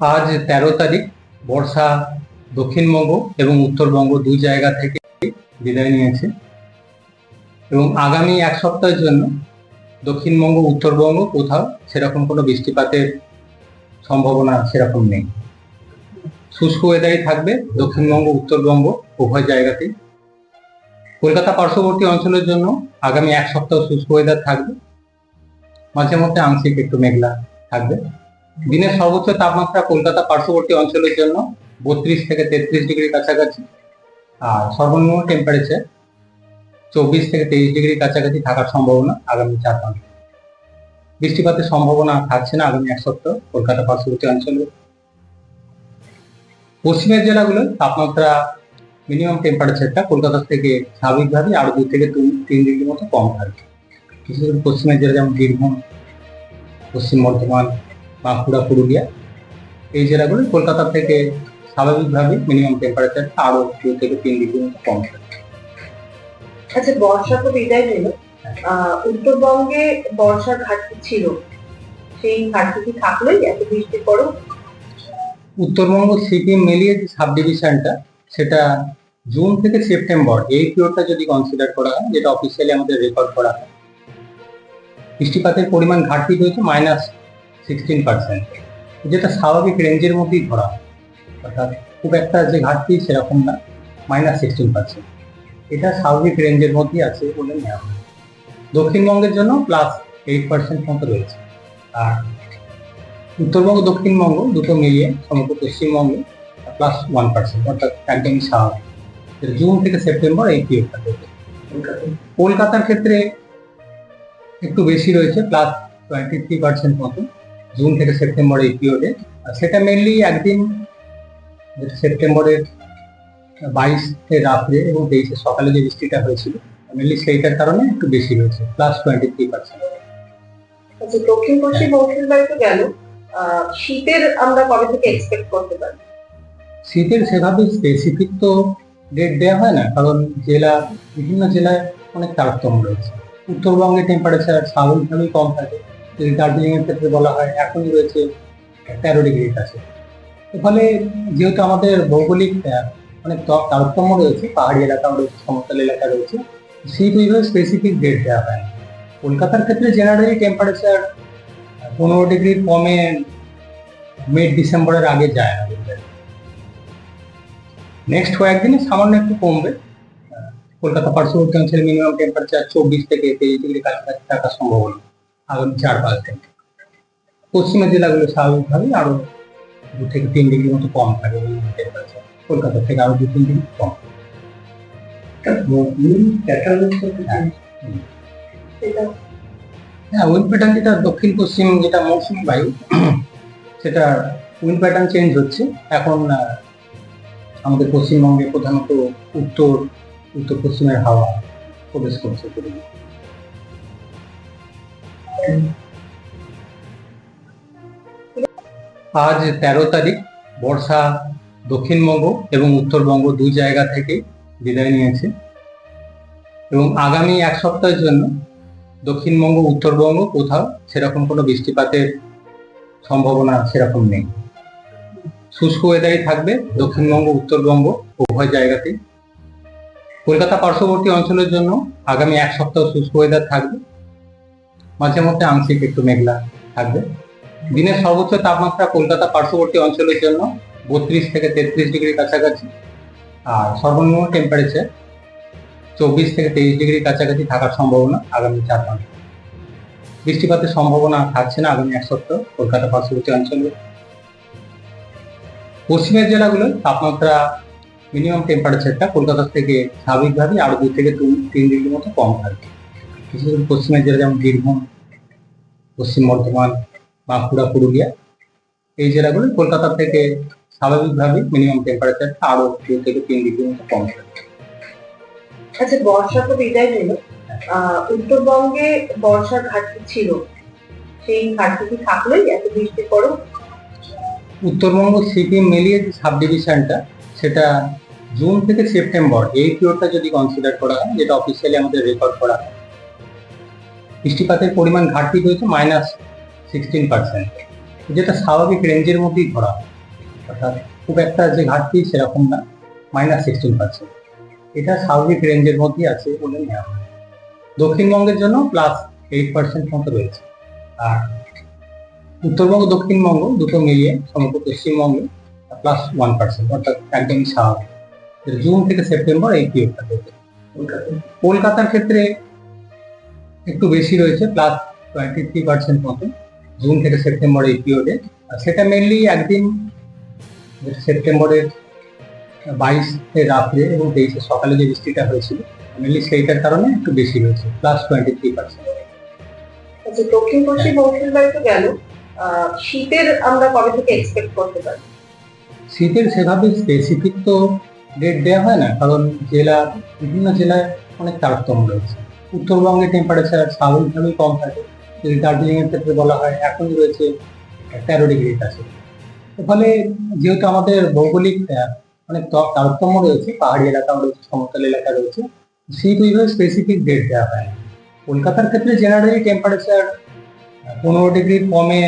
আজ তেরো তারিখ, বর্ষা দক্ষিণবঙ্গ এবং উত্তরবঙ্গ দুই জায়গা থেকে বিদায় নিয়েছে। এবং আগামী এক সপ্তাহের জন্য দক্ষিণবঙ্গ, উত্তরবঙ্গ কোথাও সেরকম কোনো বৃষ্টিপাতের সম্ভাবনা সেরকম নেই। শুষ্ক ওয়েদারই থাকবে দক্ষিণবঙ্গ, উত্তরবঙ্গ উভয় জায়গাতেই কলকাতা পার্শ্ববর্তী অঞ্চলের জন্য আগামী এক সপ্তাহ শুষ্ক ওয়েদার থাকবে। মাঝে মধ্যে আংশিক একটু মেঘলা থাকবে। দিনের সর্বোচ্চ তাপমাত্রা কলকাতা পার্শ্ববর্তী অঞ্চলের জন্য বত্রিশ থেকে তেত্রিশ ডিগ্রির কাছাকাছি। আর সর্বনিম্ন টেম্পারেচার চব্বিশ থেকে তেইশ ডিগ্রির কাছাকাছি থাকার সম্ভাবনা আগামী চার পাঁচ। বৃষ্টিপাতের সম্ভাবনা থাকছে না আগামী এক সপ্তাহ কলকাতা পার্শ্ববর্তী অঞ্চলে। পশ্চিমের জেলাগুলো তাপমাত্রা মিনিমাম টেম্পারেচারটা কলকাতা থেকে স্বাভাবিকভাবেই আরও দু থেকে তিন- তিন ডিগ্রি মতো কম থাকবে কিছু কিছু পশ্চিমের জেলা যেমন বীরভূম, পশ্চিম বর্ধমান বাঁকুড়া পুরুলিয়া। এই জেলাগুলো কলকাতা থেকে স্বাভাবিকভাবে মিনিমাম টেম্পারেচার আরও দু থেকে তিন ডিগ্রি কম আচ্ছা বর্ষা তো বিদায় নিল। আহ, উত্তরবঙ্গে বর্ষার ঘাটতি ছিল। সেই ঘাটতি কি থাকলোই এত বৃষ্টির পরও উত্তরবঙ্গ সিকিম মিলিয়ে যে সাব ডিভিশনটা সেটা জুন থেকে সেপ্টেম্বর এই পিরিয়ডটা যদি কনসিডার করা হয় যেটা অফিসিয়ালি আমাদের রেকর্ড করা হয়। বৃষ্টিপাতের পরিমাণ ঘাটতি হয়েছে মাইনাস সিক্সটিন পার্সেন্ট যেটা স্বাভাবিক রেঞ্জের মধ্যেই ধরা। অর্থাৎ খুব একটা যে ঘাটতি সেরকম না মাইনাস সিক্সটিন পার্সেন্ট এটা স্বাভাবিক রেঞ্জের মধ্যেই আছে বলে নেওয়া হয়। দক্ষিণবঙ্গের জন্য প্লাস এইট পার্সেন্ট মতো রয়েছে। আর উত্তরবঙ্গ, দক্ষিণবঙ্গ দুটো মিলিয়ে সমগ্র পশ্চিমবঙ্গে প্লাস ওয়ান পার্সেন্ট অর্থাৎ একদমই স্বাভাবিক। জুন থেকে সেপ্টেম্বর এই পিরিয়ডটা রয়েছে কলকাতার ক্ষেত্রে একটু বেশি রয়েছে প্লাস টোয়েন্টি থ্রি পার্সেন্ট মতো। জুন থেকে সেপ্টেম্বর এই পিরিয়ডে আর সেটা মেনলি একদিন সেপ্টেম্বরের বাইশে রাত্রে এবং তেইশে সকালে যে বৃষ্টিটা হয়েছিল মেনলি সেইটার কারণে একটু বেশি রয়েছে প্লাস টোয়েন্টি থ্রি পার্সেন্ট আচ্ছা দক্ষিণ পশ্চিম মৌসুমী তো গেল। শীতের আমরা কবে থেকে এক্সপেক্ট করতে পারি? শীতের সেভাবে স্পেসিফিক তো ডেট দেওয়া হয় না কারণ জেলা বিভিন্ন জেলায় অনেক তারতম্য রয়েছে। উত্তরবঙ্গে টেম্পারেচার স্বাভাবিকভাবেই কম থাকে। যদি দার্জিলিং এর ক্ষেত্রে বলা হয় এখন রয়েছে তেরো ডিগ্রির কাছে। ফলে যেহেতু আমাদের ভৌগোলিক অনেক তারতম্য রয়েছে, পাহাড়ি এলাকা রয়েছে সমতল এলাকা রয়েছে শীত ওইভাবে স্পেসিফিক ডেট দেওয়া হয়। কলকাতার ক্ষেত্রে জেনারেলি টেম্পারেচার পনেরো ডিগ্রির কমে মিড ডিসেম্বরের আগে যায় না নেক্সট কয়েকদিনে সামান্য একটু কমবে। কলকাতা পার্শ্ববর্তী অঞ্চলের মিনিমাম টেম্পারেচার চব্বিশ থেকে তেইশ ডিগ্রি কাছাকাছি থাকার সম্ভাবনা। আগামী চার পাঁচ দিন পশ্চিমের জেলাগুলো স্বাভাবিকভাবেই আরও দু থেকে তিন ডিগ্রি মতো কম থাকে কলকাতা থেকে আরও দু তিন ডিগ্রি কম। হ্যাঁ। উইন্ড প্যাটার্ন যেটা দক্ষিণ পশ্চিম যেটা মৌসুমী বায়ু, সেটা উইন্ড প্যাটার্ন চেঞ্জ হচ্ছে। এখন আমাদের পশ্চিমবঙ্গে প্রধানত উত্তর উত্তর পশ্চিমের হাওয়া প্রবেশ করছে। আজ তেরো তারিখ, বর্ষা দক্ষিণবঙ্গ এবং উত্তরবঙ্গ দুই জায়গা থেকে বিদায় নিয়েছে। এবং আগামী এক সপ্তাহের জন্য দক্ষিণবঙ্গ উত্তরবঙ্গ কোথাও সেরকম কোনো বৃষ্টিপাতের সম্ভাবনা সেরকম নেই। শুষ্ক ওয়েদারই থাকবে দক্ষিণবঙ্গ উত্তরবঙ্গ উভয় জায়গাতেই। কলকাতা পার্শ্ববর্তী অঞ্চলের জন্য আগামী এক সপ্তাহ শুষ্ক ওয়েদার থাকবে। মাঝে মধ্যে আংশিক একটু মেঘলা থাকবে। দিনের সর্বোচ্চ তাপমাত্রা কলকাতা পার্শ্ববর্তী অঞ্চলের জন্য বত্রিশ থেকে তেত্রিশ ডিগ্রি কাছাকাছি। আর সর্বনিম্ন টেম্পারেচার চব্বিশ থেকে তেইশ ডিগ্রি কাছাকাছি থাকার সম্ভাবনা আগামী চার পাঁচ বৃষ্টিপাতের সম্ভাবনা থাকছে না আগামী এক সপ্তাহ কলকাতা পার্শ্ববর্তী অঞ্চলে। পশ্চিমের জেলাগুলো তাপমাত্রা মিনিমাম টেম্পারেচারটা কলকাতা থেকে স্বাভাবিকভাবেই আরও দুই থেকে তিন ডিগ্রি মতো কম থাকবে। কিছু কিছু পশ্চিমের জেলা যেমন বীরভূম পশ্চিম বর্ধমান বাঁকুড়া পুরুলিয়া এই জেলাগুলো কলকাতা থেকে স্বাভাবিকভাবেই মিনিমাম টেম্পারেচার আরও দু থেকে তিন ডিগ্রি মতো কম থাকবে আচ্ছা বর্ষা তো বিদায় নিল। আহ, উত্তরবঙ্গে বর্ষার ঘাটতি ছিল। সেই ঘাটতি কি থাকলোই এত বৃষ্টির পরও উত্তরবঙ্গ সিকিম মিলিয়ে যে সাব ডিভিশনটা সেটা জুন থেকে সেপ্টেম্বর এই পিরিয়ডটা যদি কনসিডার করা হয় যেটা অফিসিয়ালি আমাদের রেকর্ড করা হয় বৃষ্টিপাতের পরিমাণ ঘাটতি হয়েছে মাইনাস সিক্সটিন পার্সেন্ট যেটা স্বাভাবিক রেঞ্জের মধ্যেই ধরা অর্থাৎ খুব একটা যে ঘাটতি সেরকম না মাইনাস সিক্সটিন পার্সেন্ট এটা স্বাভাবিক রেঞ্জের মধ্যেই আছে বলে নেওয়া হয়। দক্ষিণবঙ্গের জন্য প্লাস এইট পার্সেন্ট মতো রয়েছে। আর উত্তরবঙ্গ, দক্ষিণবঙ্গ দুটো মিলিয়ে সমগ্র পশ্চিমবঙ্গে প্লাস ওয়ান পার্সেন্ট অর্থাৎ একদমই স্বাভাবিক। জুন থেকে সেপ্টেম্বর এই পিরিয়ডটা কলকাতার ক্ষেত্রে একটু বেশি রয়েছে প্লাস টোয়েন্টি থ্রি পার্সেন্ট মতো জুন থেকে সেপ্টেম্বর এই পিরিয়ডে সেটা মেনলি একদিন সেপ্টেম্বরের বাইশে রাত্রে এবং তেইশে সকালে যে বৃষ্টিটা হয়েছিল মেনলি সেইটার কারণে একটু বেশি রয়েছে প্লাস টোয়েন্টি থ্রি পার্সেন্ট আচ্ছা দক্ষিণ পশ্চিম মৌসুমী বায়ু তো গেল। শীতের আমরা কবে থেকে এক্সপেক্ট করতে পারি? শীতের সেভাবে স্পেসিফিক তো ডেট দেওয়া হয় না কারণ জেলা বিভিন্ন জেলায় অনেক তারতম্য রয়েছে। উত্তরবঙ্গে টেম্পারেচার স্বাভাবিকভাবেই কম থাকে। যদি দার্জিলিং এর ক্ষেত্রে বলা হয় এখন রয়েছে তেরো ডিগ্রির কাছে। ফলে যেহেতু আমাদের ভৌগোলিক অনেক তারতম্য রয়েছে, পাহাড়ি এলাকা রয়েছে সমতল এলাকা রয়েছে শীত ওইভাবে স্পেসিফিক ডেট দেওয়া হয়। কলকাতার ক্ষেত্রে জেনারেলি টেম্পারেচার পনেরো ডিগ্রির কমে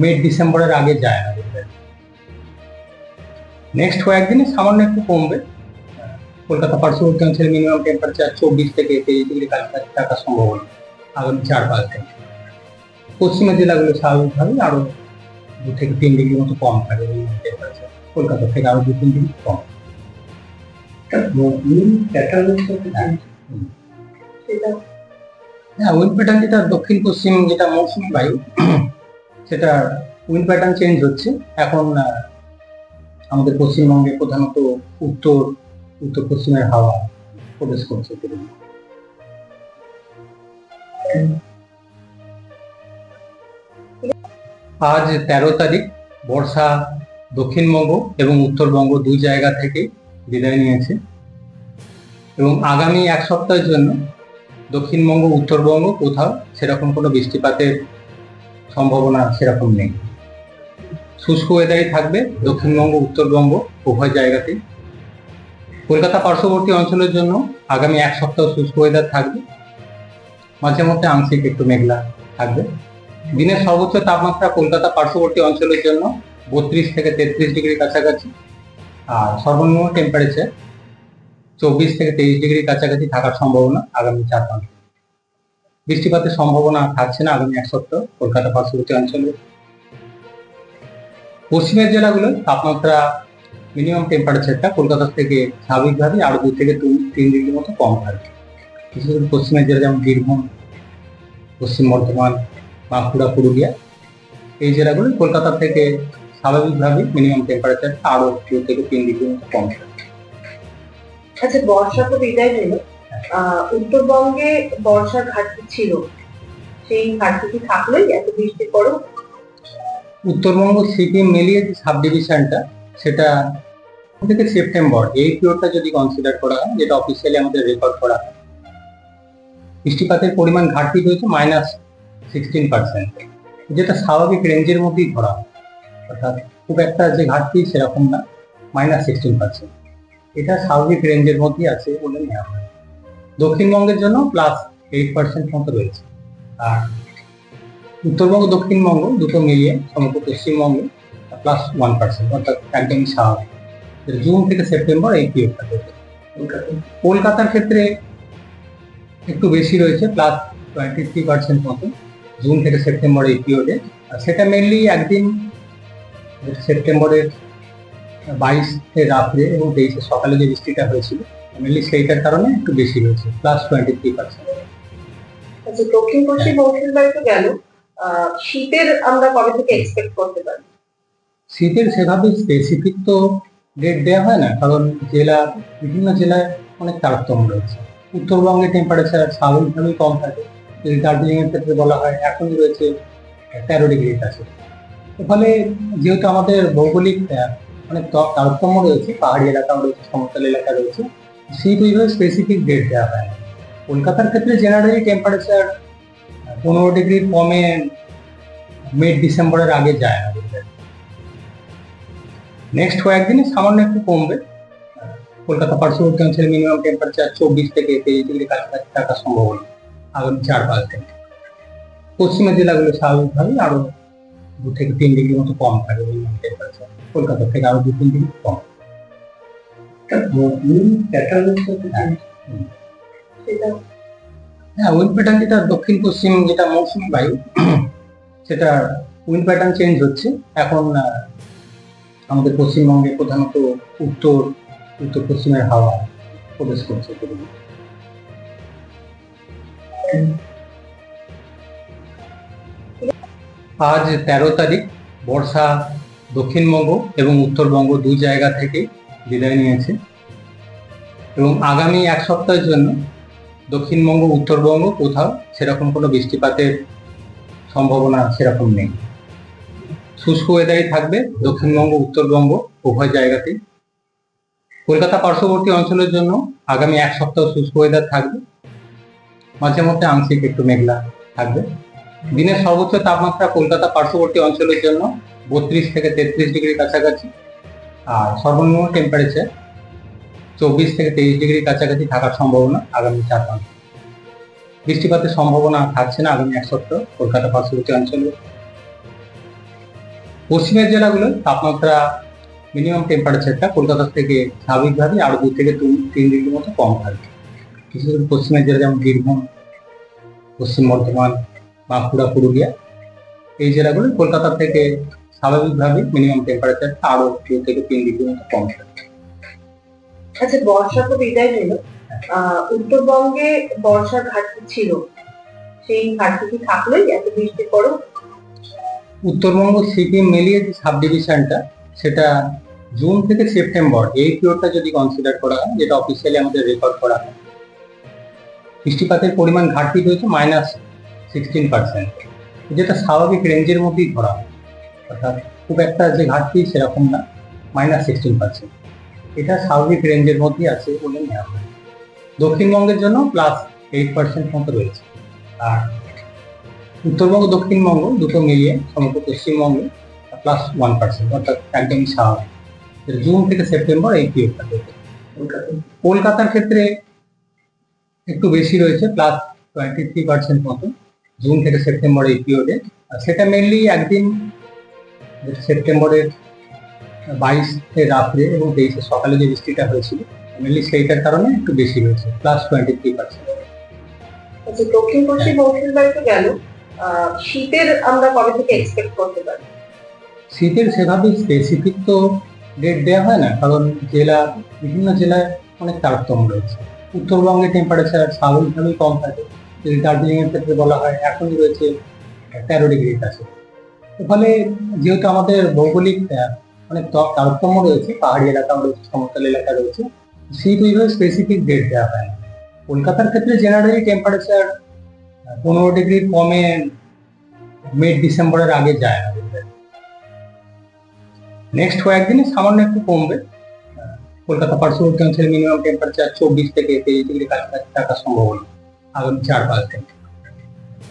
মিড ডিসেম্বরের আগে যায় না নেক্সট কয়েকদিনে সামান্য একটু কমবে। কলকাতা পার্শ্ববর্তী অঞ্চলে মিনিমাম টেম্পারেচার চব্বিশ থেকে তেইশ ডিগ্রি কাছাকাছি থাকার সম্ভাবনা আগামী চার পাঁচ দিন। পশ্চিমের জেলাগুলো স্বাভাবিকভাবেই আরও দু থেকে তিন ডিগ্রি মতো কম থাকে কলকাতা থেকে আরও দু, তিন ডিগ্রি কম। হ্যাঁ উইন্ড প্যাটার্ন যেটা দক্ষিণ, পশ্চিম যেটা মৌসুমী বায়ু, সেটা উইন্ড প্যাটার্ন চেঞ্জ হচ্ছে। এখন আমাদের পশ্চিমবঙ্গে প্রধানত উত্তর উত্তর পশ্চিমের হাওয়া প্রবেশ করছে আজ তেরো তারিখ, বর্ষা দক্ষিণবঙ্গ এবং উত্তরবঙ্গ দুই জায়গা থেকে বিদায় নিয়েছে। এবং আগামী এক সপ্তাহের জন্য দক্ষিণবঙ্গ, উত্তরবঙ্গ কোথাও সেরকম কোনো বৃষ্টিপাতের সম্ভাবনা সেরকম নেই। শুষ্ক ওয়েদারই থাকবে, দক্ষিণবঙ্গ, উত্তরবঙ্গ উভয় জায়গাতেই। কলকাতা পার্শ্ববর্তী অঞ্চলের জন্য আগামী এক সপ্তাহ শুষ্ক ওয়েদার থাকবে। মাঝে মধ্যে আংশিক একটু মেঘলা থাকবে। দিনের সর্বোচ্চ তাপমাত্রা কলকাতা পার্শ্ববর্তী অঞ্চলের জন্য বত্রিশ থেকে তেত্রিশ ডিগ্রি কাছাকাছি। আর সর্বনিম্ন টেম্পারেচার চব্বিশ থেকে তেইশ ডিগ্রি কাছাকাছি থাকার সম্ভাবনা আগামী চার পাঁচ। বৃষ্টিপাতের সম্ভাবনা থাকছে না আগামী এক সপ্তাহ কলকাতা পার্শ্ববর্তী অঞ্চলে। পশ্চিমের জেলাগুলো তাপমাত্রা মিনিমাম টেম্পারেচারটা কলকাতার থেকে স্বাভাবিকভাবে আরও দুই থেকে তিন- তিন ডিগ্রি মতো কম থাকবে। বিশেষ করে পশ্চিমের জেলা যেমন বীরভূম পশ্চিম বর্ধমান বাঁকুড়া পুরুলিয়া এই জেলাগুলো কলকাতা থেকে স্বাভাবিকভাবে মিনিমাম টেম্পারেচার আরও দু থেকে তিন ডিগ্রি মতো কম থাকবে। আচ্ছা বর্ষা তো বিদায় নিল। আহ, উত্তরবঙ্গে বর্ষার ঘাটতি ছিল। সেই ঘাটতি থাকলোই এত বৃষ্টির পরেও উত্তরবঙ্গ সিকিম মিলিয়ে যে সাব ডিভিশনটা সেটা থেকে সেপ্টেম্বর এই পিরিয়ডটা যদি কনসিডার করা হয়, যেটা অফিসিয়ালি আমাদের রেকর্ড করা হয়। বৃষ্টিপাতের পরিমাণ ঘাটতি হয়েছে মাইনাস সিক্সটিন পার্সেন্ট যেটা স্বাভাবিক রেঞ্জের মধ্যেই ধরা অর্থাৎ খুব একটা যে ঘাটতি সেরকম না মাইনাস সিক্সটিন পার্সেন্ট এটা স্বাভাবিক রেঞ্জের মধ্যেই আছে বলে নেওয়া হয়। দক্ষিণবঙ্গের জন্য প্লাস এইট পার্সেন্ট মতো রয়েছে। আর উত্তরবঙ্গ দক্ষিণবঙ্গ দুটো মিলিয়ে, সমগ্র পশ্চিমবঙ্গে প্লাস ওয়ান পার্সেন্ট অর্থাৎ একদমই স্বাভাবিক। জুন থেকে সেপ্টেম্বর এই পিরিয়ডটা রয়েছে কলকাতার ক্ষেত্রে একটু বেশি রয়েছে প্লাস টোয়েন্টি থ্রি পার্সেন্ট মতো জুন থেকে সেপ্টেম্বর এই পিরিয়ডে সেটা মেনলি একদিন সেপ্টেম্বরের বাইশে রাত্রে এবং তেইশে, সকালে যে বৃষ্টিটা হয়েছিল মেনলি সেইটার কারণে একটু বেশি রয়েছে প্লাস টোয়েন্টি থ্রি পার্সেন্ট দক্ষিণ পশ্চিম মৌসুমী বায়ু তো গেল শীতের আমরা কবে থেকে এক্সপেক্ট করতে পারি? শীতের সেভাবে স্পেসিফিক তো ডেট দেওয়া হয় না, কারণ জেলা, বিভিন্ন জেলায় অনেক তারতম্য রয়েছে। উত্তরবঙ্গে টেম্পারেচার স্বাভাবিকভাবেই কম থাকে। যদি দার্জিলিং এর ক্ষেত্রে বলা হয় এখনই রয়েছে তেরো ডিগ্রির কাছে। ফলে যেহেতু আমাদের ভৌগোলিক অনেক তারতম্য রয়েছে, পাহাড়ি এলাকা রয়েছে, সমতল এলাকা রয়েছে শীত ওইভাবে স্পেসিফিক ডেট দেওয়া হয় না। কলকাতার ক্ষেত্রে জেনারেলি টেম্পারেচার পনেরো ডিগ্রির কমে মিড ডিসেম্বরের আগে যায় না। নেক্সট কয়েকদিনে সামান্য একটু কমবে। কলকাতা পার্শ্ববর্তী অঞ্চলে মিনিমাম টেম্পারেচার চব্বিশ থেকে তেইশ ডিগ্রি কাছাকাছি থাকার সম্ভাবনা আগামী চার পাঁচ দিন। পশ্চিমের জেলাগুলো স্বাভাবিকভাবেই আরও দু থেকে তিন ডিগ্রি মতো কম থাকে মিনিমাম টেম্পারেচার কলকাতা থেকে আরও দু তিন ডিগ্রি কম। হ্যাঁ উইন্ড প্যাটার্ন যেটা দক্ষিণ, পশ্চিম, যেটা মৌসুমী বায়ু, সেটা উইন্ড প্যাটার্ন চেঞ্জ হচ্ছে। এখন আমাদের পশ্চিমবঙ্গে প্রধানত উত্তর উত্তর পশ্চিমের হাওয়া প্রবেশ করছে। আজ তেরো তারিখ, বর্ষা দক্ষিণবঙ্গ এবং উত্তরবঙ্গ দুই জায়গা থেকে বিদায় নিয়েছে। এবং আগামী এক সপ্তাহের জন্য দক্ষিণবঙ্গ, উত্তরবঙ্গ কোথাও সেরকম কোনো বৃষ্টিপাতের সম্ভাবনা সেরকম নেই। শুষ্ক ওয়েদারই থাকবে, দক্ষিণবঙ্গ, উত্তরবঙ্গ, উভয় জায়গাতেই। কলকাতা পার্শ্ববর্তী অঞ্চলের জন্য আগামী এক সপ্তাহ শুষ্ক ওয়েদার থাকবে। মাঝে মধ্যে আংশিক একটু মেঘলা থাকবে। দিনের সর্বোচ্চ তাপমাত্রা কলকাতা পার্শ্ববর্তী অঞ্চলের জন্য বত্রিশ থেকে তেত্রিশ ডিগ্রি কাছাকাছি। আর সর্বনিম্ন টেম্পারেচার চব্বিশ থেকে তেইশ ডিগ্রি কাছাকাছি থাকার সম্ভাবনা আগামী চার পাঁচ বৃষ্টিপাতের সম্ভাবনা থাকছে না আগামী এক সপ্তাহ কলকাতা পার্শ্ববর্তী অঞ্চলে। পশ্চিমের জেলাগুলো তাপমাত্রা মিনিমাম টেম্পারেচারটা কলকাতা থেকে স্বাভাবিকভাবে আরও দু থেকে তিন- তিন ডিগ্রি মতো কম থাকবে কিছু পশ্চিমের জেলা যেমন বীরভূম পশ্চিম বর্ধমান বাঁকুড়া পুরুলিয়া এই জেলাগুলো কলকাতা থেকে স্বাভাবিকভাবে মিনিমাম টেম্পারেচার আরও দু থেকে তিন ডিগ্রি মতো কম থাকবে আচ্ছা বর্ষা তো বিদায় নিল। আহ, উত্তরবঙ্গে বর্ষার ঘাটতি ছিল। সেই ঘাটতি থাকলোই এত বৃষ্টির পরেও উত্তরবঙ্গ সিকিম মিলিয়ে যে সাব ডিভিশনটা সেটা জুন থেকে সেপ্টেম্বর, এই পিরিয়ডটা যদি কনসিডার করা হয়, যেটা অফিসিয়ালি আমাদের রেকর্ড করা হয়। বৃষ্টিপাতের পরিমাণ ঘাটতি রয়েছে মাইনাস সিক্সটিন পার্সেন্ট যেটা স্বাভাবিক রেঞ্জের মধ্যেই ধরা হয়। অর্থাৎ খুব একটা যে ঘাটতি সেরকম না মাইনাস সিক্সটিন পার্সেন্ট এটা স্বাভাবিক রেঞ্জের মধ্যেই আছে বলে নেওয়া হয়। দক্ষিণবঙ্গের জন্য প্লাস এইট পার্সেন্ট মতো রয়েছে। আর উত্তরবঙ্গ, দক্ষিণবঙ্গ দুটো মিলিয়ে সমগ্র পশ্চিমবঙ্গে প্লাস ওয়ান পার্সেন্ট অর্থাৎ একদমই স্বাভাবিক। জুন থেকে সেপ্টেম্বর এই পিরিয়ডটা কলকাতার ক্ষেত্রে একটু বেশি রয়েছে প্লাস টোয়েন্টি থ্রি পার্সেন্ট মতো জুন থেকে সেপ্টেম্বর এই পিরিয়ডে সেটা মেনলি একদিন সেপ্টেম্বরের বাইশে রাত্রে এবং তেইশে সকালে যে বৃষ্টিটা হয়েছিল মেনলি সেইটার কারণে একটু বেশি রয়েছে প্লাস টোয়েন্টি থ্রি পার্সেন্ট দক্ষিণ পশ্চিম মৌসুমী বায়ু তো গেল। শীতের আমরা কবে থেকে এক্সপেক্ট করতে পারি? শীতের সেভাবে স্পেসিফিক তো ডেট দেওয়া হয় না, কারণ জেলা, বিভিন্ন জেলায় অনেক তারতম্য রয়েছে। উত্তরবঙ্গে টেম্পারেচার স্বাভাবিকভাবেই কম থাকে, যদি দার্জিলিং এর ক্ষেত্রে বলা হয় এখনই রয়েছে তেরো ডিগ্রির কাছে। ফলে যেহেতু আমাদের ভৌগোলিক অনেক তারতম্য রয়েছে, পাহাড়ি এলাকা রয়েছে সমতল এলাকা রয়েছে শীত ওইভাবে স্পেসিফিক ডেট দেওয়া হয় কলকাতার ক্ষেত্রে জেনারেলি টেম্পারেচার পনেরো ডিগ্রির কমে মিড ডিসেম্বরের আগে যায় না নেক্সট কয়েকদিনে সামান্য একটু কমবে। কলকাতা পার্শ্ববর্তী অঞ্চলে মিনিমাম টেম্পারেচার চব্বিশ থেকে তেইশ ডিগ্রি কাছাকাছি থাকার সম্ভাবনা আগামী চার পাঁচ দিন।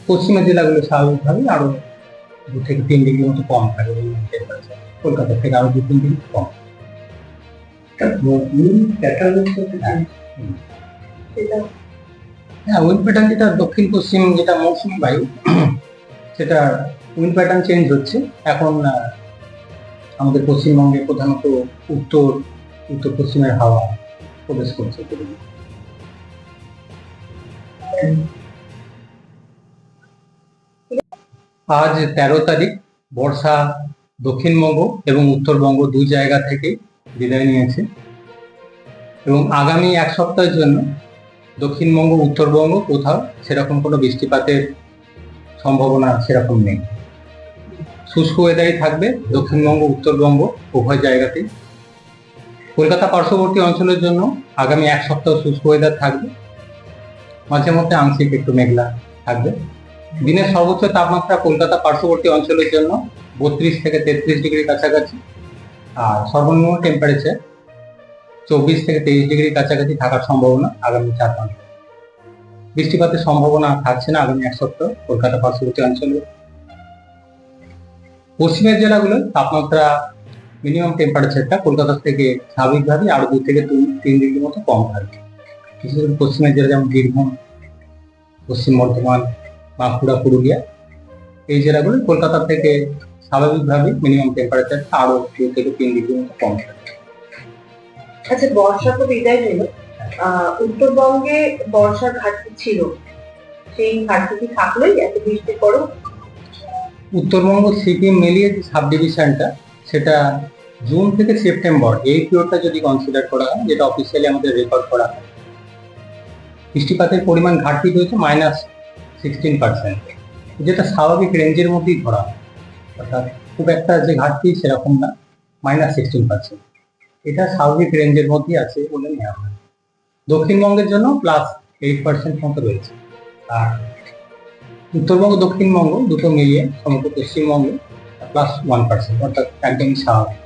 পশ্চিমের জেলাগুলো স্বাভাবিকভাবেই আরও দু থেকে তিন ডিগ্রি মতো কম থাকে টেম্পারেচার কলকাতা থেকে আরও দু তিন ডিগ্রি কম। সেটা হ্যাঁ উইন্ড প্যাটার্ন যেটা দক্ষিণ, পশ্চিম যেটা মৌসুমী বায়ু, সেটা উইন্ড প্যাটার্ন চেঞ্জ হচ্ছে। এখন আমাদের পশ্চিমবঙ্গে প্রধানত উত্তর উত্তর পশ্চিমের হাওয়া প্রবেশ করছে। আজ তেরো তারিখ, বর্ষা দক্ষিণবঙ্গ এবং উত্তরবঙ্গ দুই জায়গা থেকে বিদায় নিয়েছে। এবং আগামী এক সপ্তাহের জন্য দক্ষিণবঙ্গ, উত্তরবঙ্গ কোথাও সেরকম কোনো বৃষ্টিপাতের সম্ভাবনা সেরকম নেই। শুষ্ক ওয়েদারই থাকবে দক্ষিণবঙ্গ, উত্তরবঙ্গ উভয় জায়গাতেই। কলকাতা পার্শ্ববর্তী অঞ্চলের জন্য আগামী এক সপ্তাহ শুষ্ক ওয়েদার থাকবে। মাঝে মধ্যে আংশিক একটু মেঘলা থাকবে। দিনের সর্বোচ্চ তাপমাত্রা কলকাতা পার্শ্ববর্তী অঞ্চলের জন্য বত্রিশ থেকে তেত্রিশ ডিগ্রি কাছাকাছি। আর সর্বনিম্ন টেম্পারেচার চব্বিশ থেকে তেইশ ডিগ্রি কাছাকাছি থাকার সম্ভাবনা আগামী চার পাঁচ। বৃষ্টিপাতের সম্ভাবনা থাকছে না আগামী এক সপ্তাহ, কলকাতা, পার্শ্ববর্তী অঞ্চলে পশ্চিমের জেলাগুলো তাপমাত্রা মিনিমাম টেম্পারেচারটা কলকাতা থেকে স্বাভাবিকভাবে আরও দুই থেকে তিন- তিন ডিগ্রি মতো কম থাকবে। কিছু পশ্চিমের জেলা যেমন বীরভূম, পশ্চিম বর্ধমান, বাঁকুড়া, পুরুলিয়া, এই জেলাগুলো কলকাতা থেকে স্বাভাবিকভাবে মিনিমাম টেম্পারেচারটা আরও দু থেকে তিন ডিগ্রি মতো কম থাকে আচ্ছা বর্ষা তো বিদায় নিল। উত্তরবঙ্গে বর্ষার ঘাটতি ছিল। সেই ঘাটতি কি থাকলোই এত বৃষ্টির পরেও উত্তরবঙ্গ সিকিম মিলিয়ে যে সাব ডিভিশনটা সেটা জুন থেকে সেপ্টেম্বর, এই পিরিয়ডটা যদি কনসিডার করা হয়, যেটা অফিসিয়ালি আমাদের রেকর্ড করা হয়। বৃষ্টিপাতের পরিমাণ ঘাটতি রয়েছে মাইনাস সিক্সটিন পার্সেন্ট যেটা স্বাভাবিক রেঞ্জের মধ্যেই ধরা অর্থাৎ খুব একটা যে ঘাটতি সেরকম না মাইনাস সিক্সটিন পার্সেন্ট এটা স্বাভাবিক রেঞ্জের মধ্যেই আছে বলে নেওয়া হয়। দক্ষিণবঙ্গের জন্য প্লাস এইট পার্সেন্ট মতো রয়েছে। আর উত্তরবঙ্গ, দক্ষিণবঙ্গ দুটো মিলিয়ে সমগ্র পশ্চিমবঙ্গে প্লাস ওয়ান পার্সেন্ট অর্থাৎ একদমই স্বাভাবিক।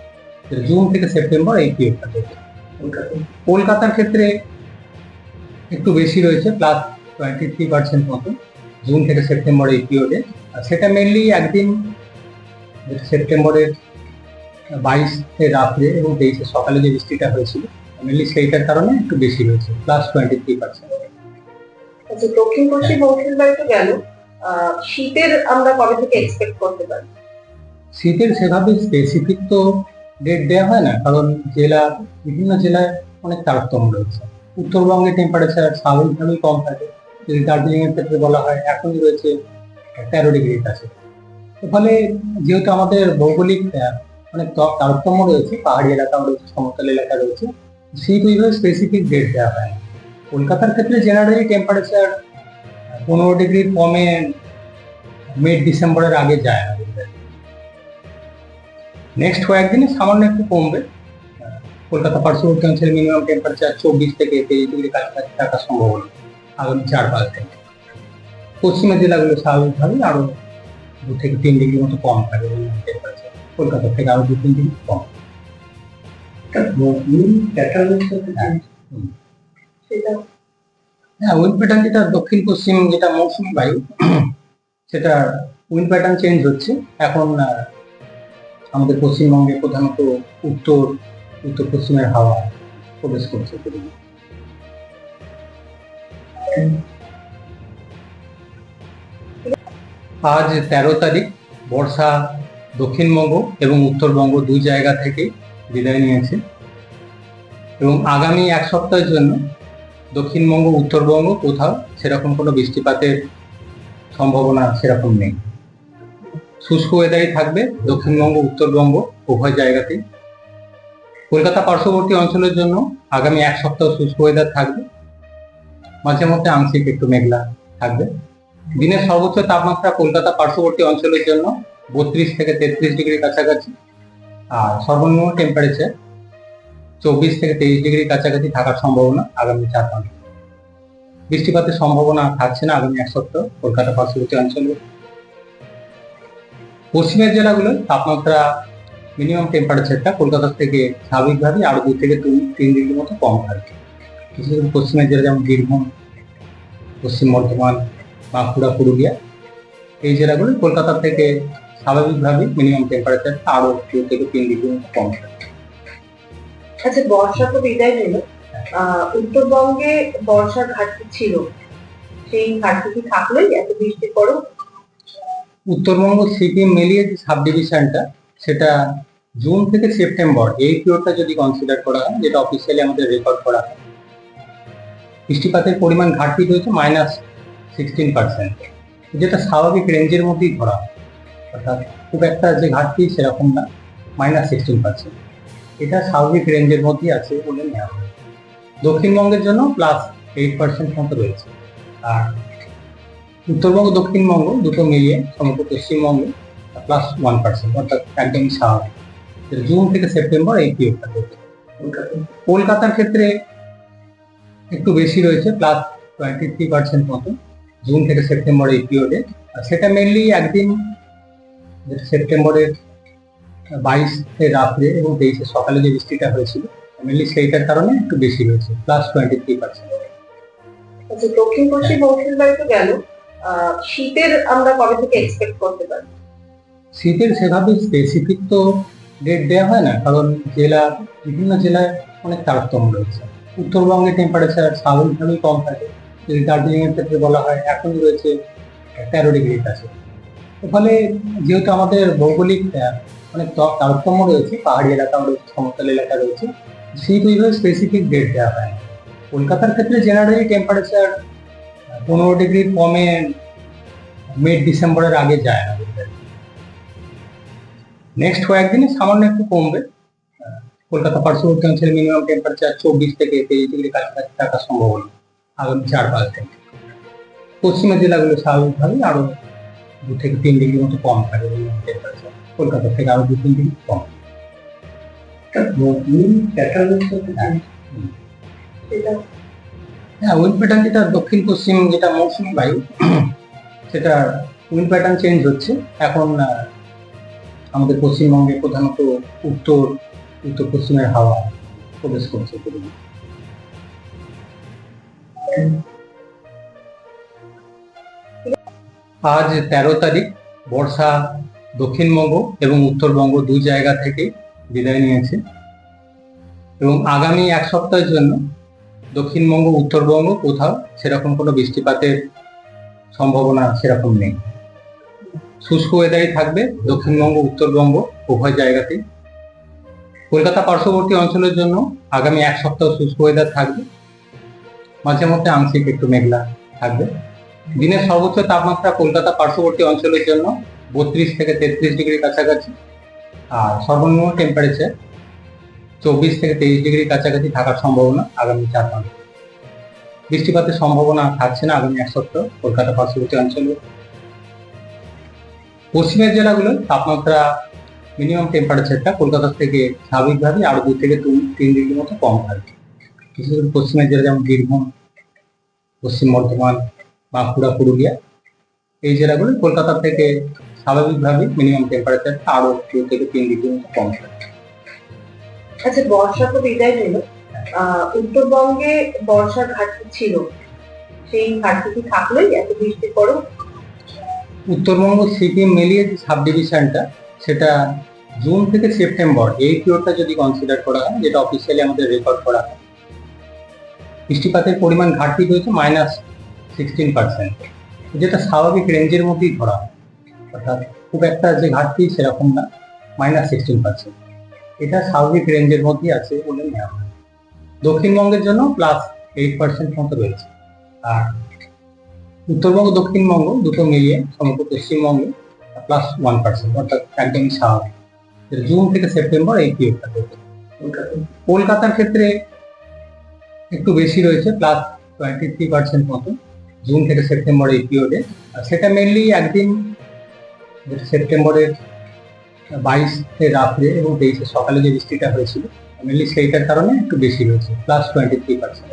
জুন থেকে সেপ্টেম্বর এই পিরিয়ডটা রয়েছে কলকাতার ক্ষেত্রে একটু বেশি রয়েছে প্লাস টোয়েন্টি থ্রি পার্সেন্ট মতো জুন থেকে সেপ্টেম্বর এই পিরিয়ডে আর সেটা মেনলি একদিন সেপ্টেম্বরের বাইশে রাত্রে এবং তেইশে সকালে যে বৃষ্টিটা হয়েছিল মেনলি সেইটার কারণে একটু বেশি রয়েছে প্লাস টোয়েন্টি থ্রি পার্সেন্ট দক্ষিণ পশ্চিম তো গেল শীতের আমরা কবে থেকে এক্সপেক্ট করতে পারি? শীতের সেভাবে স্পেসিফিক তো ডেট দেওয়া হয় না কারণ জেলা বিভিন্ন জেলায় অনেক তারতম্য রয়েছে। উত্তরবঙ্গে টেম্পারেচার স্বাভাবিকভাবেই কম থাকে যদি দার্জিলিং এর ক্ষেত্রে বলা হয় এখনই রয়েছে তেরো ডিগ্রির কাছে। ফলে যেহেতু আমাদের ভৌগোলিক অনেক তারতম্য রয়েছে, পাহাড়ি এলাকা রয়েছে সমতল এলাকা রয়েছে। শীত ওইভাবে স্পেসিফিক ডেট দেওয়া হয়। কলকাতার ক্ষেত্রে জেনারেলি টেম্পারেচার পনেরো ডিগ্রির কমে মিড ডিসেম্বরের আগে যায় না নেক্সট কয়েকদিনে সামান্য একটু কমবে। কলকাতা পার্শ্ববর্তী অঞ্চলে মিনিমাম টেম্পারেচার চব্বিশ থেকে তেইশ ডিগ্রি কাছাকাছি থাকার সম্ভাবনা আগামী চার পাঁচ দিন। পশ্চিমের জেলাগুলো স্বাভাবিকভাবেই আরও দু থেকে তিন ডিগ্রি মতো কম থাকে। টেম্পারেচার কলকাতা থেকে আরও দু তিন ডিগ্রি কম হ্যাঁ উইন্ড প্যাটার্ন যেটা দক্ষিণ, পশ্চিম, যেটা মৌসুমী বায়ু, সেটা উইন্ড প্যাটার্ন চেঞ্জ হচ্ছে। এখন আমাদের পশ্চিমবঙ্গে প্রধানত উত্তর উত্তর পশ্চিমের হাওয়া প্রবেশ করছে। আজ তেরো তারিখ, বর্ষা দক্ষিণবঙ্গ এবং উত্তরবঙ্গ দুই জায়গা থেকে বিদায় নিয়েছে। এবং আগামী এক সপ্তাহের জন্য দক্ষিণবঙ্গ, উত্তরবঙ্গ কোথাও সেরকম কোনো বৃষ্টিপাতের সম্ভাবনা সেরকম নেই। শুষ্ক ওয়েদারই থাকবে দক্ষিণবঙ্গ, উত্তরবঙ্গ উভয় জায়গাতেই। কলকাতা পার্শ্ববর্তী অঞ্চলের জন্য আগামী এক সপ্তাহ শুষ্ক ওয়েদার থাকবে। মাঝে মধ্যে আংশিক একটু মেঘলা থাকবে। দিনের সর্বোচ্চ তাপমাত্রা কলকাতা পার্শ্ববর্তী অঞ্চলের জন্য বত্রিশ থেকে তেত্রিশ ডিগ্রি কাছাকাছি। আর সর্বনিম্ন টেম্পারেচার চব্বিশ থেকে তেইশ ডিগ্রি কাছাকাছি থাকার সম্ভাবনা আগামী চার পাঁচ বৃষ্টিপাতের সম্ভাবনা থাকছে না আগামী এক সপ্তাহ, কলকাতা, পার্শ্ববর্তী অঞ্চলে পশ্চিমের জেলাগুলো তাপমাত্রা মিনিমাম টেম্পারেচারটা কলকাতা থেকে স্বাভাবিকভাবে আরও দুই থেকে তিন- তিন ডিগ্রি মতো কম থাকবে করে পশ্চিমের জেলা যেমন বীরভূম, পশ্চিম বর্ধমান, বাঁকুড়া, পুরুলিয়া, এই জেলাগুলো কলকাতা থেকে স্বাভাবিকভাবে মিনিমাম টেম্পারেচার আরও দু থেকে তিন ডিগ্রি কম। আচ্ছা বর্ষা তো বিদায় নিল উত্তরবঙ্গে বর্ষার ঘাটতি ছিল। সেই ঘাটতি কি থাকলোই এত বৃষ্টির পরেও উত্তরবঙ্গ সিকিম মিলিয়ে যে সাব ডিভিশনটা সেটা জুন থেকে সেপ্টেম্বর এই পিরিয়ডটা যদি কনসিডার করা হয় যেটা অফিসিয়ালি আমাদের রেকর্ড করা হয়। বৃষ্টিপাতের পরিমাণ ঘাটতি রয়েছে মাইনাস সিক্সটিন পার্সেন্ট যেটা স্বাভাবিক রেঞ্জের মধ্যেই ধরা হয়। অর্থাৎ খুব একটা যে ঘাটতি সেরকম না মাইনাস সিক্সটিন পার্সেন্ট এটা স্বাভাবিক রেঞ্জের মধ্যেই আছে বলে নেওয়া হয়। দক্ষিণবঙ্গের জন্য প্লাস এইট পার্সেন্ট মতো রয়েছে। আর উত্তরবঙ্গ দক্ষিণবঙ্গ দুটো মিলিয়ে সমগ্র পশ্চিমবঙ্গে প্লাস ওয়ান পার্সেন্ট অর্থাৎ একদমই স্বাভাবিক। জুন থেকে সেপ্টেম্বর এই পিরিয়ডটা রয়েছে কলকাতার ক্ষেত্রে একটু বেশি রয়েছে প্লাস টোয়েন্টি থ্রি পার্সেন্ট মতো। জুন থেকে সেপ্টেম্বর এই পিরিয়ডে আর সেটা মেনলি একদিন যেটা সেপ্টেম্বরের বাইশে রাত্রে এবং তেইশে সকালে যে বৃষ্টিটা হয়েছিল মেনলি সেইটার কারণে একটু বেশি রয়েছে প্লাস টোয়েন্টি থ্রি পার্সেন্ট আচ্ছা দক্ষিণ পশ্চিম মৌসুমী বায়ু তো গেল শীতের আমরা কবে থেকে এক্সপেক্ট করতে পারি? শীতের সেভাবে স্পেসিফিক তো ডেট দেওয়া হয় না কারণ জেলা বিভিন্ন জেলায় অনেক তারতম্য রয়েছে। উত্তরবঙ্গে টেম্পারেচার স্বাভাবিকভাবেই কম থাকে যদি দার্জিলিং এর ক্ষেত্রে বলা হয় এখন রয়েছে তেরো ডিগ্রির কাছে। ফলে যেহেতু আমাদের ভৌগোলিক অনেক তারতম্য রয়েছে, পাহাড়ি এলাকা রয়েছে সমতল এলাকা রয়েছে শীত ওইভাবে স্পেসিফিক ডেট দেওয়া হয়। কলকাতার ক্ষেত্রে জেনারেলি টেম্পারেচার পনেরো ডিগ্রির কমে মিড ডিসেম্বরের আগে যায় না নেক্সট কয়েকদিনে সামান্য একটু কমবে। কলকাতা পার্শ্ববর্তী অঞ্চলে মিনিমাম টেম্পারেচার চব্বিশ থেকে তেইশ ডিগ্রি কাছাকাছি থাকার সম্ভাবনা। আগামী চার পাঁচ দিন। পশ্চিমের জেলাগুলো স্বাভাবিকভাবেই আরও দু থেকে তিন ডিগ্রি মতো কম থাকে কলকাতা থেকে আরও দু তিন ডিগ্রি কম। হ্যাঁ উইন্ড প্যাটার্ন যেটা দক্ষিণ, পশ্চিম যেটা মৌসুমী বায়ু, সেটা উইন্ড প্যাটার্ন চেঞ্জ হচ্ছে। এখন আমাদের পশ্চিমবঙ্গে প্রধানত উত্তর উত্তর পশ্চিমের হাওয়া প্রবেশ করছে। আজ তেরো তারিখ, বর্ষা দক্ষিণবঙ্গ এবং উত্তরবঙ্গ দুই জায়গা থেকে বিদায় নিয়েছে। এবং আগামী এক সপ্তাহের জন্য দক্ষিণবঙ্গ, উত্তরবঙ্গ কোথাও সেরকম কোনো বৃষ্টিপাতের সম্ভাবনা সেরকম নেই। শুষ্ক ওয়েদারই থাকবে দক্ষিণবঙ্গ, উত্তরবঙ্গ উভয় জায়গাতেই। কলকাতা পার্শ্ববর্তী অঞ্চলের জন্য আগামী এক সপ্তাহ শুষ্ক ওয়েদার থাকবে। মাঝে মধ্যে আংশিক একটু মেঘলা থাকবে। দিনের সর্বোচ্চ তাপমাত্রা কলকাতা পার্শ্ববর্তী অঞ্চলের জন্য বত্রিশ থেকে তেত্রিশ ডিগ্রি কাছাকাছি। আর সর্বনিম্ন টেম্পারেচার চব্বিশ থেকে তেইশ ডিগ্রি কাছাকাছি থাকার সম্ভাবনা আগামী চার পাঁচ বৃষ্টিপাতের সম্ভাবনা থাকছে না আগামী এক সপ্তাহ কলকাতা পার্শ্ববর্তী অঞ্চলে পশ্চিমের জেলাগুলো তাপমাত্রা মিনিমাম টেম্পারেচারটা কলকাতা থেকে স্বাভাবিকভাবে আরও দু থেকে তিন- ডিগ্রি মতো কম থাকবে বিশেষ করে পশ্চিমের জেলা যেমন বীরভূম, পশ্চিম বর্ধমান বাঁকুড়া পুরুলিয়া। এই জেলাগুলো কলকাতা থেকে স্বাভাবিকভাবে মিনিমাম টেম্পারেচারটা আরও দু থেকে তিন ডিগ্রি কম। থাকবে আচ্ছা বর্ষা তো বিদায় নিল। উত্তরবঙ্গে বর্ষার ঘাটতি ছিল। সেই ঘাটতি কি থাকলোই এত বৃষ্টির পরেও উত্তরবঙ্গ সিকিম মিলিয়ে যে সাব ডিভিশনটা সেটা জুন থেকে সেপ্টেম্বর এই পিরিয়ডটা যদি কনসিডার করা হয় যেটা অফিসিয়ালি আমাদের রেকর্ড করা হয়। বৃষ্টিপাতের পরিমাণ ঘাটতি হয়েছে মাইনাস সিক্সটিন পার্সেন্ট যেটা স্বাভাবিক রেঞ্জের মধ্যেই ধরা হয়। অর্থাৎ খুব একটা যে ঘাটতি সেরকম না মাইনাস সিক্সটিন পার্সেন্ট এটা স্বাভাবিক রেঞ্জের মধ্যেই আছে বলে নেওয়া হয়। দক্ষিণবঙ্গের জন্য প্লাস এইট পার্সেন্ট মতো রয়েছে। আর উত্তরবঙ্গ, দক্ষিণবঙ্গ দুটো মিলিয়ে সমগ্র পশ্চিমবঙ্গে প্লাস ওয়ান পার্সেন্ট অর্থাৎ একদমই স্বাভাবিক। জুন থেকে সেপ্টেম্বর এই পিরিয়ডটা কলকাতার ক্ষেত্রে একটু বেশি রয়েছে প্লাস টোয়েন্টি থ্রি পার্সেন্ট মতো জুন থেকে সেপ্টেম্বর এই পিরিয়ডে সেটা মেনলি একদিন সেপ্টেম্বরের বাইশে রাত্রে এবং তেইশে সকালে যে বৃষ্টিটা হয়েছিল মেনলি সেইটার কারণে একটু বেশি রয়েছে প্লাস টোয়েন্টি থ্রি পার্সেন্ট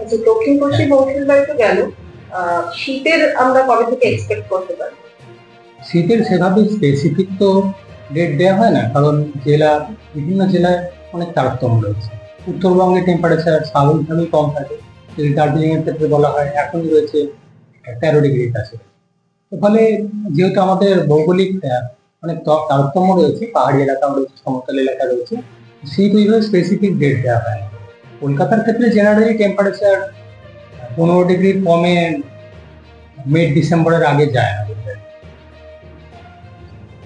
আচ্ছা দক্ষিণ পশ্চিম মৌসুমী বায়ু তো গেল শীতের আমরা কবে থেকে এক্সপেক্ট করতে পারি? শীতের সেভাবে স্পেসিফিক তো ডেট দেওয়া হয় না কারণ জেলা বিভিন্ন জেলায় অনেক তারতম্য রয়েছে। উত্তরবঙ্গে টেম্পারেচার স্বাভাবিকভাবেই কম থাকে। যদি দার্জিলিং এর ক্ষেত্রে বলা হয় এখন রয়েছে তেরো ডিগ্রির কাছে। ফলে যেহেতু আমাদের ভৌগোলিক অনেক তারতম্য রয়েছে, পাহাড়ি এলাকা রয়েছে সমতল এলাকা রয়েছে, সেই ওইভাবে স্পেসিফিক ডেট দেওয়া হয়। কলকাতার ক্ষেত্রে জেনারেলি টেম্পারেচার পনেরো ডিগ্রির কমে মিড ডিসেম্বরের আগে যায় না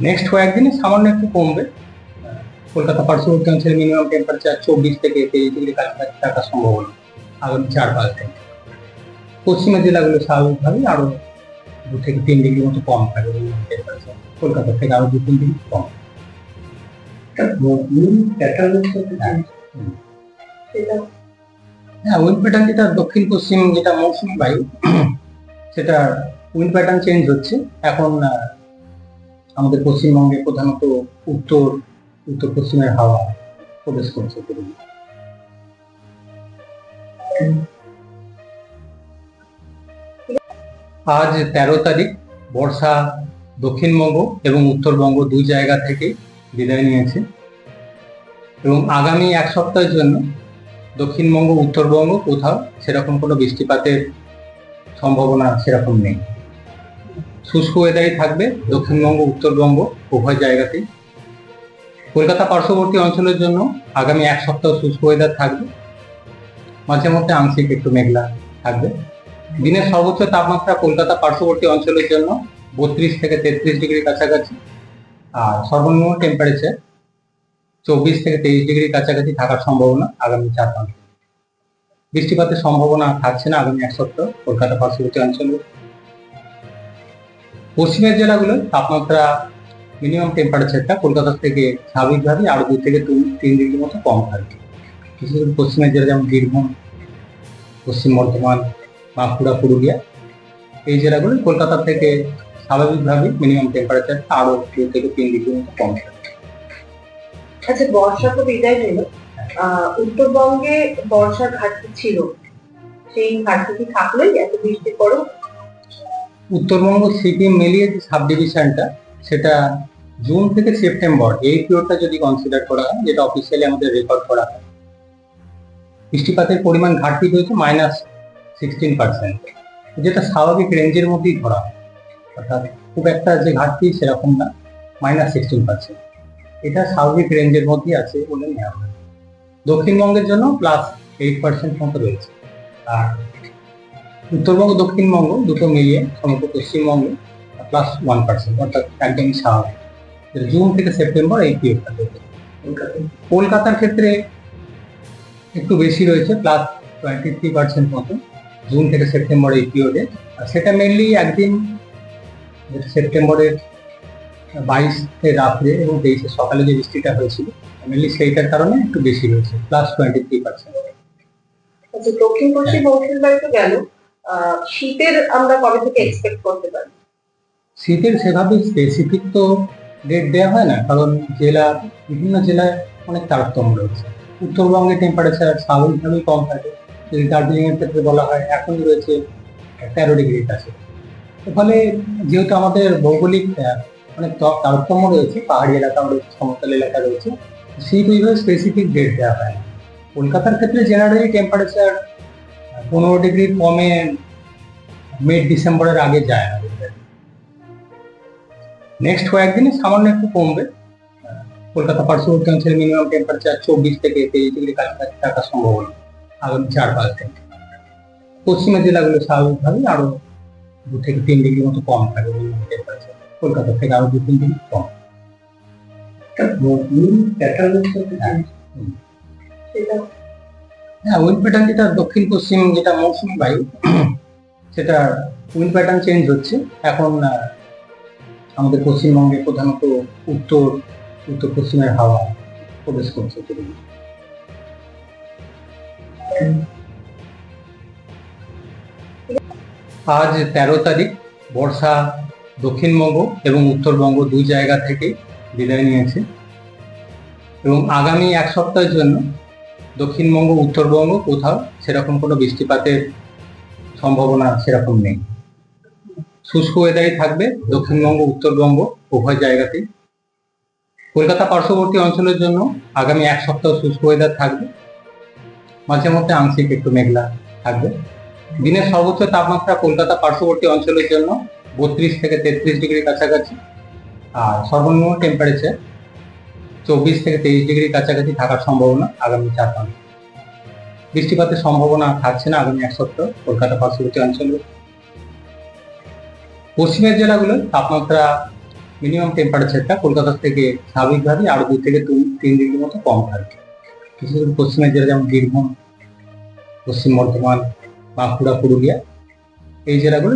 নেক্সট কয়েকদিনে সামান্য একটু কমবে। কলকাতা পার্শ্ববর্তী অঞ্চলে মিনিমাম টেম্পারেচার চব্বিশ থেকে তেইশ ডিগ্রি কাছাকাছি থাকার সম্ভাবনা। আগামী চার পাঁচ দিন। পশ্চিমের জেলাগুলো স্বাভাবিকভাবেই আরও দু থেকে তিন ডিগ্রি মতো কম থাকে কলকাতা থেকে আরও দু, তিন ডিগ্রি কম। হ্যাঁ উইন্ড প্যাটার্ন যেটা দক্ষিণ, পশ্চিম যেটা মৌসুমী বায়ু, সেটা উইন্ড প্যাটার্ন চেঞ্জ হচ্ছে। এখন আমাদের পশ্চিমবঙ্গে প্রধানত উত্তর উত্তর পশ্চিমের হাওয়া প্রবেশ করছে। আজ তেরো তারিখ, বর্ষা দক্ষিণবঙ্গ এবং উত্তরবঙ্গ দুই জায়গা থেকে বিদায় নিয়েছে। এবং আগামী এক সপ্তাহের জন্য দক্ষিণবঙ্গ, উত্তরবঙ্গ কোথাও সেরকম কোনো বৃষ্টিপাতের সম্ভাবনা সেরকম নেই। শুষ্ক ওয়েদারই থাকবে দক্ষিণবঙ্গ, উত্তরবঙ্গ উভয় জায়গাতেই। কলকাতা পার্শ্ববর্তী অঞ্চলের জন্য আগামী এক সপ্তাহ শুষ্ক ওয়েদার থাকবে। মাঝে মধ্যে আংশিক একটু মেঘলা থাকবে। দিনের সর্বোচ্চ তাপমাত্রা কলকাতা পার্শ্ববর্তী অঞ্চলের জন্য বত্রিশ থেকে তেত্রিশ ডিগ্রি কাছাকাছি। আর সর্বনিম্ন টেম্পারেচার চব্বিশ থেকে তেইশ ডিগ্রি কাছাকাছি থাকার সম্ভাবনা আগামী চার পাঁচ। বৃষ্টিপাতের সম্ভাবনা থাকছে না আগামী এক সপ্তাহ কলকাতা পার্শ্ববর্তী অঞ্চলে। পশ্চিমের জেলাগুলো তাপমাত্রা মিনিমাম টেম্পারেচারটা কলকাতা থেকে স্বাভাবিকভাবে আরও দুই থেকে তিন ডিগ্রি মতো কম থাকবে। বিশেষ করে পশ্চিমের জেলা যেমন বীরভূম পশ্চিম বর্ধমান বাঁকুড়া পুরুলিয়া এই জেলাগুলো কলকাতা থেকে স্বাভাবিকভাবে মিনিমাম টেম্পারেচার আরও দুই থেকে তিন ডিগ্রি কম আচ্ছা বর্ষা তো বিদায় নিল। আহ, উত্তরবঙ্গে বর্ষার ঘাটতি ছিল। সেই ঘাটতি কি থাকলোই এত বৃষ্টির পরেও উত্তরবঙ্গ সিকিম মিলিয়ে যে সাব ডিভিশনটা সেটা জুন থেকে সেপ্টেম্বর এই পিরিয়ডটা যদি কনসিডার করা হয় যেটা অফিসিয়ালি আমাদের রেকর্ড করা হয় বৃষ্টিপাতের পরিমাণ ঘাটতি হয়েছে মাইনাস সিক্সটিন পার্সেন্ট যেটা স্বাভাবিক রেঞ্জের মধ্যেই ধরা অর্থাৎ খুব একটা যে ঘাটতি সেরকম না মাইনাস সিক্সটিন পার্সেন্ট এটা স্বাভাবিক রেঞ্জের মধ্যেই আছে বলে নেওয়া হয়। দক্ষিণবঙ্গের জন্য প্লাস এইট পার্সেন্ট মতো রয়েছে। আর উত্তরবঙ্গ, দক্ষিণবঙ্গ দুটো মিলিয়ে সমগ্র পশ্চিমবঙ্গে প্লাস ওয়ান পার্সেন্ট অর্থাৎ একদমই স্বাভাবিক। জুন থেকে সেপ্টেম্বর এই পিরিয়ডটা কলকাতার ক্ষেত্রে একটু বেশি রয়েছে প্লাস টোয়েন্টি থ্রি পার্সেন্ট মতো জুন থেকে সেপ্টেম্বর এই পিরিয়ডে আর সেটা মেনলি একদিন সেপ্টেম্বরের বাইশে রাত্রে এবং তেইশে সকালে যে বৃষ্টিটা হয়েছিল মেনলি সেইটার কারণে একটু বেশি রয়েছে প্লাস টোয়েন্টি থ্রি পার্সেন্ট আচ্ছা দক্ষিণ পশ্চিম মৌসুমী বায়ু তো গেল শীতের আমরা কবে থেকে এক্সপেক্ট করতে পারি? শীতের সেভাবে স্পেসিফিক তো ডেট দেওয়া হয় না কারণ জেলা বিভিন্ন জেলায় অনেক তারতম্য রয়েছে। উত্তরবঙ্গে টেম্পারেচার স্বাভাবিকভাবেই কম থাকে। যদি দার্জিলিং এর ক্ষেত্রে বলা হয় এখন রয়েছে তেরো ডিগ্রির কাছে। ফলে যেহেতু আমাদের ভৌগোলিক অনেক তারতম্য রয়েছে, পাহাড়ি এলাকা রয়েছে সমতল এলাকা রয়েছে, সেই ওইভাবে স্পেসিফিক ডেট দেওয়া হয়। কলকাতার ক্ষেত্রে জেনারেলি টেম্পারেচার পনেরো ডিগ্রির কমে মিড ডিসেম্বরের আগে যায় না। নেক্সট কয়েকদিনে সামান্য একটু কমবে। কলকাতা পার্শ্ববর্তী অঞ্চলে মিনিমাম টেম্পারেচার চব্বিশ থেকে তেইশ ডিগ্রি কাছাকাছি থাকার সম্ভাবনা আগামী চার পাঁচ দিন পশ্চিমের জেলাগুলো স্বাভাবিকভাবে আরও দু থেকে তিন ডিগ্রি মতো কম থাকে কলকাতা থেকে আরও দু, তিন ডিগ্রি কম। হ্যাঁ উইন্ড প্যাটার্ন যেটা দক্ষিণ, পশ্চিম যেটা মৌসুমী বায়ু, সেটা উইন্ড প্যাটার্ন চেঞ্জ হচ্ছে। এখন আমাদের পশ্চিমবঙ্গে প্রধানত উত্তর উত্তর পশ্চিমের হাওয়া প্রবেশ করছে। আজ তেরো তারিখ, বর্ষা দক্ষিণবঙ্গ এবং উত্তরবঙ্গ দুই জায়গা থেকে বিদায় নিয়েছে। এবং আগামী এক সপ্তাহের জন্য দক্ষিণবঙ্গ, উত্তরবঙ্গ কোথাও সেরকম কোনো বৃষ্টিপাতের সম্ভাবনা সেরকম নেই। শুষ্ক ওয়েদারই থাকবে দক্ষিণবঙ্গ, উত্তরবঙ্গ উভয় জায়গাতেই। কলকাতা পার্শ্ববর্তী অঞ্চলের জন্য আগামী এক সপ্তাহ শুষ্ক ওয়েদার থাকবে। মাঝে মধ্যে আংশিক একটু মেঘলা থাকবে। দিনের সর্বোচ্চ তাপমাত্রা কলকাতা পার্শ্ববর্তী অঞ্চলের জন্য বত্রিশ থেকে তেত্রিশ ডিগ্রি কাছাকাছি। আর সর্বনিম্ন টেম্পারেচার চব্বিশ থেকে তেইশ ডিগ্রি কাছাকাছি থাকার সম্ভাবনা আগামী চার পাঁচ বৃষ্টিপাতের সম্ভাবনা থাকছে না আগামী এক সপ্তাহ কলকাতা পার্শ্ববর্তী অঞ্চলে পশ্চিমের জেলাগুলো তাপমাত্রা মিনিমাম টেম্পারেচারটা কলকাতার থেকে স্বাভাবিকভাবে আর দুই থেকে তিন- ডিগ্রি মতো কম থাকবে বিশেষ করে পশ্চিমের জেলা যেমন বীরভূম, পশ্চিম বর্ধমান বাঁকুড়া পুরুলিয়া, এই জেলাগুলো